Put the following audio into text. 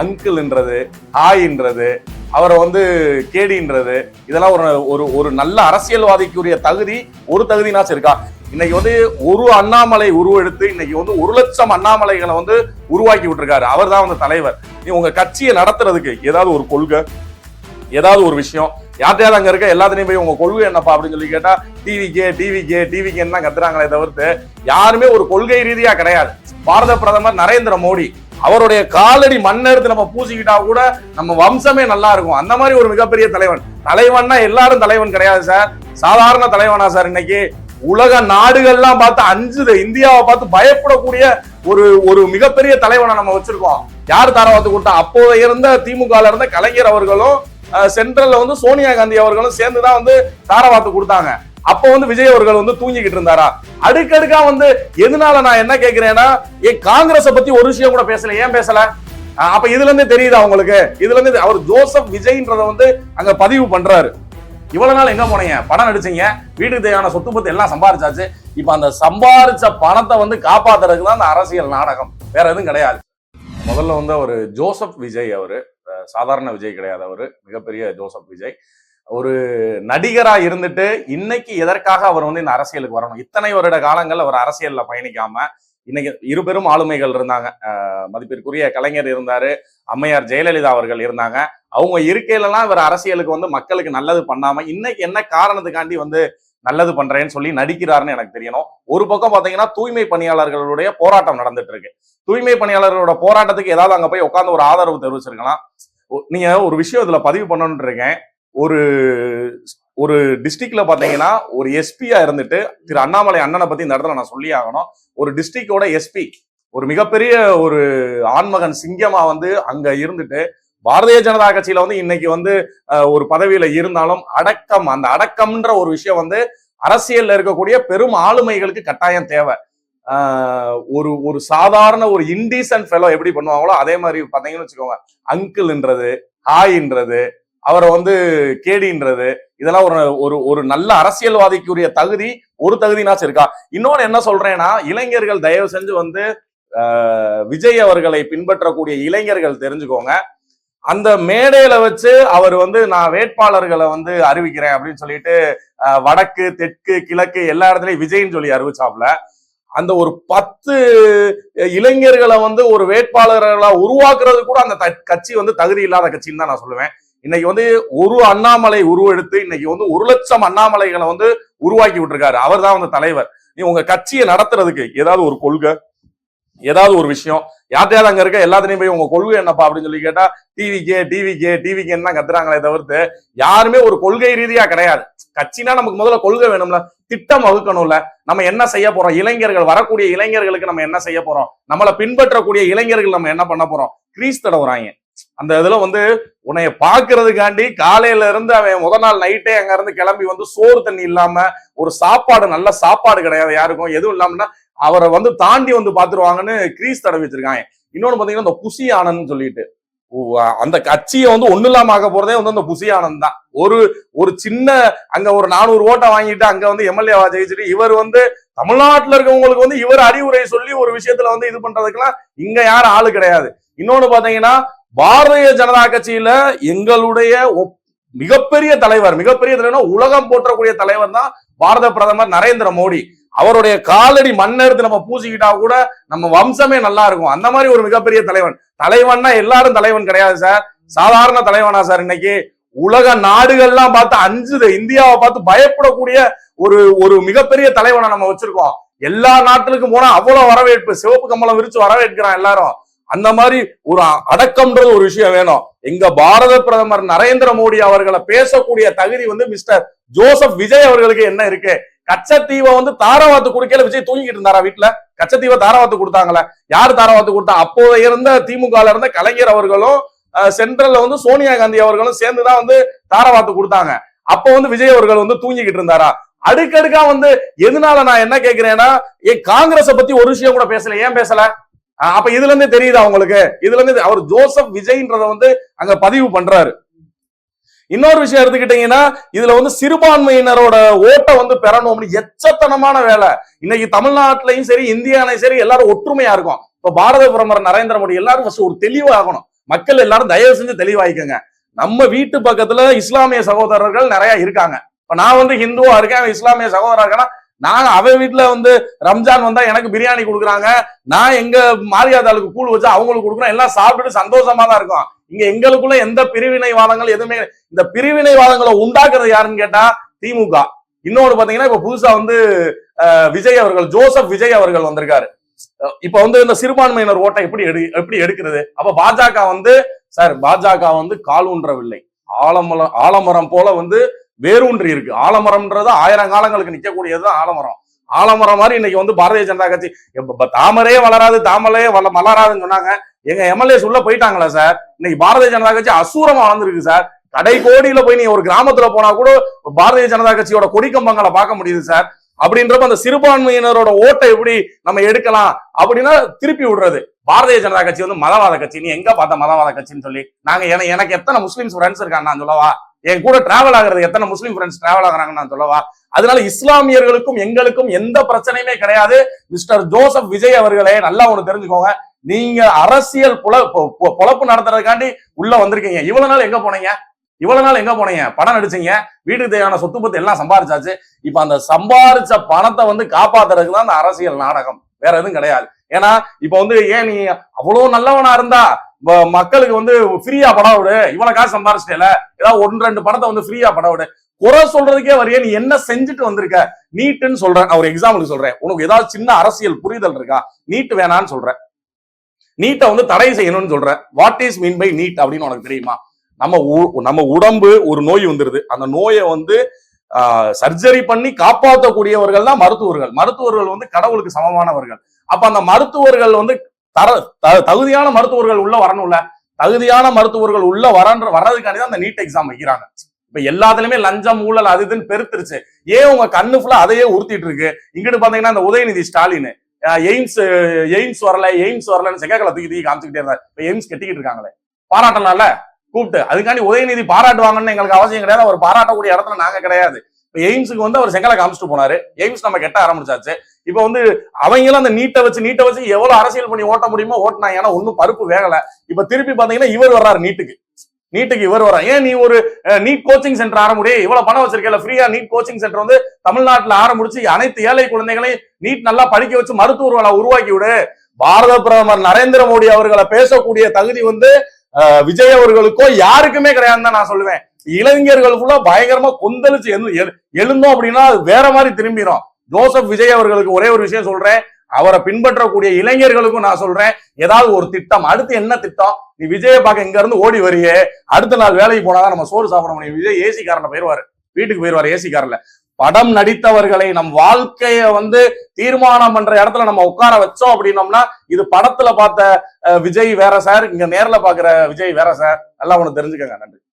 அங்கிள்ன்றது ஹாய்ன்றது அவரை வந்து கேடின்றது இதெல்லாம் ஒரு ஒரு ஒரு நல்ல அரசியல்வாதிக்குரிய தகுதி ஒரு தகுதினாச்சும் இருக்கா? இன்னைக்கு வந்து ஒரு அண்ணாமலை உருவெடுத்து இன்னைக்கு வந்து ஒரு லட்சம் அண்ணாமலைகளை வந்து உருவாக்கி விட்டுருக்காரு. அவர் தான் வந்து தலைவர். நீ உங்க கட்சியை நடத்துறதுக்கு ஏதாவது ஒரு கொள்கை ஏதாவது ஒரு விஷயம் யார்ட்டையாவது அங்க இருக்க எல்லாத்துலயும் போய் உங்க கொள்கை என்னப்பா அப்படின்னு சொல்லி கேட்டா டிவிக்கே டிவிக்கே டிவிக்கேன்னு தான் கத்துறாங்களே தவிர்த்து யாருமே ஒரு கொள்கை ரீதியா கிடையாது. பாரத பிரதமர் நரேந்திர மோடி அவருடைய காலடி மண் எடுத்து நம்ம பூசிக்கிட்டா கூட நம்ம வம்சமே நல்லா இருக்கும். அந்த மாதிரி ஒரு மிகப்பெரிய தலைவன். தலைவன்னா எல்லாரும் தலைவன் கிடையாது சார். சாதாரண தலைவனா சார் இன்னைக்கு. உலக நாடுகள்லாம் பார்த்து அஞ்சு இந்தியாவை பார்த்து பயப்படக்கூடிய ஒரு ஒரு மிகப்பெரிய தலைவனை நம்ம வச்சிருக்கோம். யார் தாராவாத்து கொடுத்தா? அப்போ இருந்த திமுக இருந்த கலைஞர் அவர்களும் சென்ட்ரல்ல வந்து சோனியா காந்தி அவர்களும் சேர்ந்து தான் வந்து தாராவாத்து கொடுத்தாங்க. அப்ப வந்து விஜய் அவர்கள் வந்து தூங்கிக்கிட்டு இருந்தாரா? அடுக்கடுக்கா வந்து எதனால நான் என்ன கேட்கிறேன்னா ஏன் காங்கிரஸ பத்தி ஒரு விஷயம் கூட பேசல. ஏன் பேசல? அப்ப இதுல இருந்தே தெரியுதா உங்களுக்கு? இதுல இருந்து அவர் ஜோசப் விஜய்ன்றத வந்து அங்க பதிவு பண்றாரு. இவ்வளவு நாள் எங்க போனீங்க? பணம் நடிச்சீங்க வீட்டுக்கு தேவையான சொத்து பத்து எல்லாம் சம்பாரிச்சாச்சு. இப்ப அந்த சம்பாரிச்ச பணத்தை வந்து காப்பாத்துறதுக்கு தான் அந்த அரசியல் நாடகம். வேற எதுவும் கிடையாது. முதல்ல வந்து அவர் ஜோசப் விஜய் அவரு. சாதாரண விஜய் கிடையாது அவரு. மிகப்பெரிய ஜோசப் விஜய். ஒரு நடிகரா இருந்துட்டு இன்னைக்கு எதற்காக அவர் வந்து இந்த அரசியலுக்கு வரணும்? இத்தனை வருட காலங்கள் அவர் அரசியல்ல பயணிக்காம இன்னைக்கு இருபெரும் ஆளுமைகள் இருந்தாங்க. மதிப்பிற்குரிய கலைஞர் இருந்தாரு அம்மையார் ஜெயலலிதா அவர்கள் இருந்தாங்க. அவங்க இருக்கையிலலாம் இவர் அரசியலுக்கு வந்து மக்களுக்கு நல்லது பண்ணாம இன்னைக்கு என்ன காரணத்துக்காண்டி வந்து நல்லது பண்றேன்னு சொல்லி நடிக்கிறாருன்னு எனக்கு தெரியணும். ஒரு பக்கம் பாத்தீங்கன்னா தூய்மை பணியாளர்களுடைய போராட்டம் நடந்துட்டு இருக்கு தூய்மை பணியாளர்களோட போராட்டத்துக்கு ஏதாவது அங்க போய் உட்காந்து ஒரு ஆதரவு தெரிவிச்சிருக்கலாம். ஒ- நீங்க ஒரு விஷயம் இதுல பதிவு பண்ணணும்னு இருக்கேன். ஒரு ஒரு டிஸ்ட்ரிக்ட்ல பாத்தீங்கன்னா ஒரு எஸ்பியா இருந்துட்டு திரு அண்ணாமலை அண்ணனை பத்தி இந்த இடத்துல நான் சொல்லி ஆகணும். ஒரு டிஸ்ட்ரிக்டோட எஸ்பி ஒரு மிகப்பெரிய ஒரு ஆண்மகன் சிங்கமா வந்து அங்க இருந்துட்டு பாரதிய ஜனதா கட்சியில வந்து இன்னைக்கு வந்து ஒரு பதவியில இருந்தாலும் அடக்கம் அந்த அடக்கம்ன்ற ஒரு விஷயம் வந்து அரசியல்ல இருக்கக்கூடிய பெரும் ஆளுமைகளுக்கு கட்டாயம் தேவை. ஒரு ஒரு சாதாரண ஒரு இன்டீசன்ட் ஃபெலோ எப்படி பண்ணுவாங்களோ அதே மாதிரி பார்த்தீங்கன்னு வச்சுக்கோங்க அங்கிள்ன்றது ஹாய்ன்றது அவரை வந்து கேடின்றது இதெல்லாம் ஒரு ஒரு ஒரு நல்ல அரசியல்வாதிக்குரிய தகுதி ஒரு தகுதினாச்சும் இருக்கா? இன்னொன்னு என்ன சொல்றேன்னா இளைஞர்கள் தயவு செஞ்சு வந்து விஜய் அவர்களை பின்பற்றக்கூடிய இளைஞர்கள் தெரிஞ்சுக்கோங்க. அந்த மேடையில வச்சு அவர் வந்து நான் வேட்பாளர்களை வந்து அறிவிக்கிறேன் அப்படின்னு சொல்லிட்டு வடக்கு தெற்கு கிழக்கு எல்லா இடத்துலயும் விஜய்ன்னு சொல்லி அறிவிச்சாப்ல அந்த ஒரு பத்து இளைஞர்களை வந்து ஒரு வேட்பாளர்களா உருவாக்குறது கூட அந்த கட்சி வந்து தகுதி இல்லாத கட்சின்னு தான் நான் சொல்லுவேன். இன்னைக்கு வந்து ஒரு அண்ணாமலை உருவெடுத்து இன்னைக்கு வந்து ஒரு லட்சம் அண்ணாமலைகளை வந்து உருவாக்கி விட்டுருக்காரு. அவர் தான் வந்து தலைவர். நீ உங்க கட்சியை நடத்துறதுக்கு ஏதாவது ஒரு கொள்கை ஏதாவது ஒரு விஷயம் யார்ட்டையாவது அங்க இருக்க எல்லாத்தையும் போய் உங்க கொள்கை என்னப்பா அப்படின்னு சொல்லி கேட்டா டிவிக்கே டிவிக்கே டிவிக்கேன்னு தான் கத்துறாங்களே தவிர்த்து யாருமே ஒரு கொள்கை ரீதியா கிடையாது. கட்சினா நமக்கு முதல்ல கொள்கை வேணும்ல. திட்டம் வகுக்கணும்ல. நம்ம என்ன செய்ய போறோம்? இளைஞர்கள் வரக்கூடிய இளைஞர்களுக்கு நம்ம என்ன செய்ய போறோம்? நம்மளை பின்பற்றக்கூடிய இளைஞர்கள் நம்ம என்ன பண்ண போறோம்? கிரீஸ் தடவுறாங்க. அந்த இதுல வந்து உன்னைய பாக்குறதுக்காண்டி காலையில இருந்து அவன் முத நாள் நைட்டே அங்க இருந்து கிளம்பி வந்து சோறு தண்ணி இல்லாம ஒரு சாப்பாடு நல்ல சாப்பாடு கிடையாது யாருக்கும். எதுவும் இல்லாமன்னா அவரை வந்து தாண்டி வந்து பாத்துருவாங்கன்னு கிரீஸ் தடவி வச்சிருக்காங்க. இன்னொன்னு பாத்தீங்கன்னா இந்த புசி ஆனந்த் சொல்லிட்டு. ஓ, அந்த கட்சியை வந்து ஒண்ணு இல்லாம ஆக்க போறதே வந்து அந்த புசி ஆனந்த் தான். ஒரு ஒரு சின்ன அங்க ஒரு நானூறு ஓட்டை வாங்கிட்டு அங்க வந்து எம்எல்ஏவா ஜெயிச்சுட்டு இவர் வந்து தமிழ்நாட்டுல இருக்கவங்களுக்கு வந்து இவர் அறிவுரை சொல்லி ஒரு விஷயத்துல வந்து இது பண்றதுக்கெல்லாம் இங்க யாரும் ஆளு கிடையாது. இன்னொன்னு பாத்தீங்கன்னா பாரதிய ஜனதா கட்சியில எங்களுடைய ஒப்- மிகப்பெரிய தலைவர் மிகப்பெரிய தலைவர் உலகம் போற்றக்கூடிய தலைவர் தான் பாரத பிரதமர் நரேந்திர மோடி. அவருடைய காலடி மண் எடுத்து நம்ம பூசிக்கிட்டா கூட நம்ம வம்சமே நல்லா இருக்கும். அந்த மாதிரி ஒரு மிகப்பெரிய தலைவன். தலைவன்னா எல்லாரும் தலைவன் கிடையாது சார். சாதாரண தலைவனா சார் இன்னைக்கு. உலக நாடுகள்லாம் பார்த்து அஞ்சுது. இந்தியாவை பார்த்து பயப்படக்கூடிய ஒரு ஒரு மிகப்பெரிய தலைவனை நம்ம வச்சிருக்கோம். எல்லா நாட்டுக்கும் போனா அவ்வளவு வரவேற்பு. சிவப்பு கம்பளம் விரிச்சு வரவேற்கிறான் எல்லாரும். அந்த மாதிரி ஒரு அடக்கம்ன்றது ஒரு விஷயம் வேணும். எங்க பாரத பிரதமர் நரேந்திர மோடி அவர்களை பேசக்கூடிய தகுதி வந்து மிஸ்டர் ஜோசப் விஜய் அவர்களுக்கு என்ன இருக்கு? கச்சத்தீவை வந்து தாராவாத்து குடுக்கல விஜய் தூங்கிட்டு இருந்தாரா வீட்டுல கச்சத்தீவை தாராவாத்து கொடுத்தாங்களே? யார் தாராவாத்து கொடுத்தா? அப்போ இருந்த திமுக இருந்த கலைஞர் அவர்களும் சென்ட்ரல்ல வந்து சோனியா காந்தி அவர்களும் சேர்ந்துதான் வந்து தாராவாத்து கொடுத்தாங்க. அப்போ வந்து விஜய் அவர்கள் வந்து தூங்கிக்கிட்டு இருந்தாரா? அடுக்கடுக்கா வந்து எதனால நான் என்ன கேட்கிறேன்னா ஏன் காங்கிரஸ பத்தி ஒரு விஷயம் கூட பேசல. ஏன் பேசல? அப்ப இதுல இருந்து தெரியுதா உங்களுக்கு? இதுல இருந்து அவர் ஜோசப் விஜய்ன்றத வந்து அங்க பதிவு பண்றாரு. இன்னொரு விஷயம் எடுத்துக்கிட்டீங்கன்னா இதுல வந்து சிறுபான்மையினரோட ஓட்டை வந்து பெறணும்னு எச்சத்தனமான வேலை. இன்னைக்கு தமிழ்நாட்டிலையும் சரி இந்தியாலையும் சரி எல்லாரும் ஒற்றுமையா இருக்கும். இப்ப பாரத பிரதமர் நரேந்திர மோடி எல்லாரும் first ஒரு தெளிவாகணும். மக்கள் எல்லாரும் தயவு செஞ்சு தெளிவாயிக்கங்க. நம்ம வீட்டு பக்கத்துல இஸ்லாமிய சகோதரர்கள் நிறைய இருக்காங்க. இப்ப நான் வந்து ஹிந்துவா இருக்கேன் இஸ்லாமிய சகோதரா இருக்கேன்னா நான் அவன் வீட்டுல வந்து ரம்ஜான் வந்தா எனக்கு பிரியாணி கொடுக்குறாங்க. நான் எங்க மாரியாதாளுக்கு கூழ் வச்சா அவங்களுக்கு கொடுக்குறோம். எல்லாம் சாப்பிட்டுட்டு சந்தோஷமா தான் இருக்கும். இங்க எங்களுக்குள்ள எந்த பிரிவினைவாதங்கள் எதுவுமே இந்த பிரிவினைவாதங்களை உண்டாக்குறது யாருன்னு கேட்டா திமுக. இன்னொன்னு பாத்தீங்கன்னா இப்ப புதுசா வந்து விஜய் அவர்கள் ஜோசப் விஜய் அவர்கள் வந்திருக்காரு. இப்ப வந்து இந்த சிறுபான்மையினர் ஓட்டை எப்படி எடு எப்படி எடுக்கிறது? அப்ப பாஜக வந்து சார் பாஜக வந்து கால் ஊன்றவில்லை. ஆலமரம் ஆலமரம் போல வந்து வேரூன்றி இருக்கு. ஆலமரம்ன்றது ஆயிரம் காலங்களுக்கு நிற்கக்கூடியதுதான் ஆலமரம். ஆலமரம் மாதிரி இன்னைக்கு வந்து பாரதிய ஜனதா கட்சி தாமரே தாமரையே வளராது தாமரையே வள மலராதுன்னு சொன்னாங்க. எங்க எம்எல்ஏஸ் உள்ள போயிட்டாங்களா சார்? இன்னைக்கு பாரதிய ஜனதா கட்சி அசூரமா வளர்ந்துருக்கு சார். கடை கோடியில போய் நீ ஒரு கிராமத்துல போனா கூட பாரதிய ஜனதா கட்சியோட கொடிக்கம்பங்களை பார்க்க முடியுது சார். அப்படின்றப்ப அந்த சிறுபான்மையினரோட ஓட்டை எப்படி நம்ம எடுக்கலாம் அப்படின்னா திருப்பி விடுறது. பாரதிய ஜனதா கட்சி வந்து மதவாத கட்சி. நீ எங்க பார்த்த மதவாத கட்சின்னு சொல்லி. நாங்க எனக்கு எத்தனை முஸ்லிம்ஸ் ஃப்ரெண்ட்ஸ் இருக்காங்க நான் சொல்லவா? என் கூட டிராவல் ஆகுறது எத்தனை முஸ்லீம் ஃப்ரெண்ட்ஸ் டிராவல் ஆகிறாங்கன்னு நான் சொல்லவா? அதனால இஸ்லாமியர்களுக்கும் எங்களுக்கும் எந்த பிரச்சனையுமே கிடையாது. மிஸ்டர் ஜோசப் விஜய் அவர்களே நல்லா ஒண்ணு தெரிஞ்சுக்கோங்க. நீங்க அரசியல் புல பொ- பொழப்பு நடத்துறதுக்காண்டி உள்ள வந்திருக்கீங்க. இவ்வளவு நாள் எங்க போனீங்க? இவ்வளவு நாள் எங்க போனீங்க? படம் நடிச்சீங்க வீட்டுக்கு தேவையான சொத்து பத்து எல்லாம் சம்பாரிச்சாச்சு. இப்ப அந்த சம்பாரிச்ச பணத்தை வந்து காப்பாத்துறதுக்கு தான் அந்த அரசியல் நாடகம். வேற எதுவும் கிடையாது. ஏன்னா இப்ப வந்து ஏன் நீ அவ்வளவு நல்லவனா இருந்தா? மக்களுக்கு வந்து ஃப்ரீயா படம் விடு. இவ்வளவு காசு சம்பாரிச்சிட்டேல. ஏதாவது ஒன்று ரெண்டு படத்தை வந்து ஃப்ரீயா படம் விடு. குறை சொல்றதுக்கே வரைய நீ என்ன செஞ்சுட்டு வந்திருக்க? நீட்டுன்னு சொல்றேன். நான் ஒரு எக்ஸாம்பிளுக்கு சொல்றேன். உனக்கு ஏதாவது சின்ன அரசியல் புரிதல் இருக்கா? நீட் வேணான்னு சொல்றேன். நீட்டை வந்து தடை செய்யணும்னு சொல்றேன். What is mean by NEET அப்படின்னு உனக்கு தெரியுமா? நம்ம நம்ம உடம்பு ஒரு நோய் வந்துருது. அந்த நோயை வந்து சர்ஜரி பண்ணி காப்பாற்றக்கூடியவர்கள் தான் மருத்துவர்கள். மருத்துவர்கள் வந்து கடவுளுக்கு சமமானவர்கள். அப்ப அந்த மருத்துவர்கள் வந்து தர த- தகுதியான மருத்துவர்கள் உள்ள வரணும்ல. தகுதியான மருத்துவர்கள் உள்ள வரன்ற வர்றதுக்காண்டி தான் அந்த நீட் எக்ஸாம் வைக்கிறாங்க. இப்ப எல்லாத்துலயுமே லஞ்சம் ஊழல் அது இதுன்னு பெருத்துருச்சு. ஏன் உங்க கண்ணு ஃபுல்லா அதையே உறுத்திட்டு இருக்கு? இங்கிட்டு பாத்தீங்கன்னா இந்த உதயநிதி ஸ்டாலின் எய்ம்ஸ் எய்ம்ஸ் வரல எய்ம்ஸ் வரலன்னு செங்கக்கலை தூக்கி தூக்கி காமிச்சுக்கிட்டே இருந்தா இப்ப எய்ம்ஸ் கட்டிக்கிட்டு இருக்காங்களே. பாராட்டலாம்ல? கூப்பிட்டு. அதுக்காண்டி உதயநிதி பாராட்டுவாங்கன்னு எங்களுக்கு அவசியம் கிடையாது. அவர் பாராட்டக்கூடிய இடத்துல நாங்க கிடையாது. எய்ம்ஸுக்கு வந்து அவர் செங்கலை காமிச்சிட்டு போனாரு. எய்ம்ஸ் நம்ம கெட்ட ஆரம்பிச்சாச்சு. இப்போ வந்து அவங்களும் அந்த நீட்டை வச்சு நீட்டை வச்சு எவ்வளவு அரசியல் பண்ணி ஓட்ட முடியுமோ ஓட்டினா ஏன்னா ஒன்னும் பருப்பு வேகலை. இப்ப திருப்பி பாத்தீங்கன்னா இவர் வர்றாரு நீட்டுக்கு. நீட்டுக்கு இவர் வர ஏன் நீ ஒரு நீட் கோச்சிங் சென்டர் ஆரம்பிடி இவ்வளவு பணம் வச்சிருக்கல ஃப்ரீயா நீட் கோச்சிங் சென்டர் வந்து தமிழ்நாட்டுல ஆரம்பிச்சு அனைத்து ஏழை குழந்தைகளையும் நீட் நல்லா படிக்க வச்சு மருத்துவர்களை உருவாக்கி விடு. பாரத பிரதமர் நரேந்திர மோடி அவர்களை பேசக்கூடிய தகுதி வந்து விஜய் அவர்களுக்கோ யாருக்குமே கிடையாதுன்னு தான் நான் சொல்லுவேன். இளைஞர்கள் ஃபுல்லா பயங்கரமா கொந்தளிச்சு எழு- எழுந்தோம் அப்படின்னா அது வேற மாதிரி திரும்பிடும் ஜோசப் விஜய் அவர்களுக்கு ஒரே ஒரு விஷயம் சொல்றேன். அவரை பின்பற்றக்கூடிய இளைஞர்களுக்கும் நான் சொல்றேன். ஏதாவது ஒரு திட்டம். அடுத்து என்ன திட்டம்? நீ விஜயை பார்க்க இங்க இருந்து ஓடி வரியே. அடுத்த நாள் வேலைக்கு போனாதான் நம்ம சோறு சாப்பிட முடியும். விஜய் ஏசி காரன போயிருவாரு. வீட்டுக்கு போயிருவாரு ஏசி காரில் படம் நடித்தவர்களை நம் வாழ்க்கைய வந்து தீர்மானம் பண்ற இடத்துல நம்ம உட்கார வச்சோம் அப்படின்னோம்னா இது படத்துல பார்த்த அஹ், விஜய் வேற சார் இங்க நேர்ல பாக்குற விஜய் வேற சார். நல்லா ஒண்ணு தெரிஞ்சுக்கங்க. நன்றி.